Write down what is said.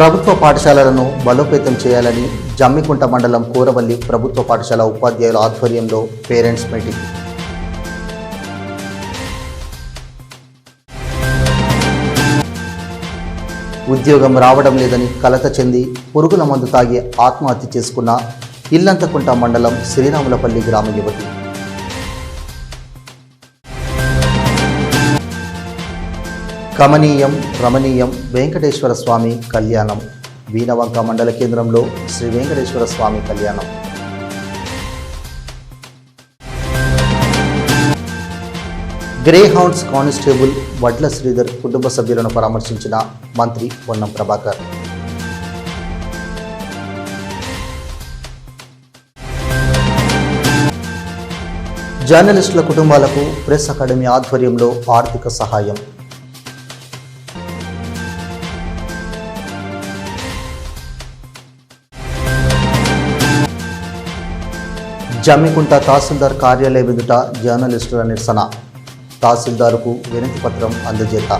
ప్రభుత్వ పాఠశాలలను బలోపేతం చేయాలని జమ్మికుంట మండలం కూరవల్లి ప్రభుత్వ పాఠశాల ఉపాధ్యాయుల ఆధ్వర్యంలో పేరెంట్స్ మీటింగ్. ఉద్యోగం రావడం లేదని కలత చెంది పురుగుల మందు తాగి ఆత్మహత్య చేసుకున్న ఇల్లంతకుంట మండలం శ్రీరాములపల్లి గ్రామ యువతి. కమనీయం రమణీయం వెంకటేశ్వర స్వామి కళ్యాణం. వీణవంక మండల కేంద్రంలో శ్రీ వెంకటేశ్వర స్వామి కళ్యాణం. గ్రేహౌండ్స్ కానిస్టేబుల్ వడ్ల శ్రీధర్ కుటుంబ సభ్యులను పరామర్శించిన మంత్రి పొన్నం ప్రభాకర్. జర్నలిస్టుల కుటుంబాలకు ప్రెస్ అకాడమీ ఆధ్వర్యంలో ఆర్థిక సహాయం. జమ్మికుంట తహసీల్దార్ కార్యాలయం ఎదుట జర్నలిస్టుల నిరసన. తహసీల్దార్కు వినతి పత్రం అందజేత.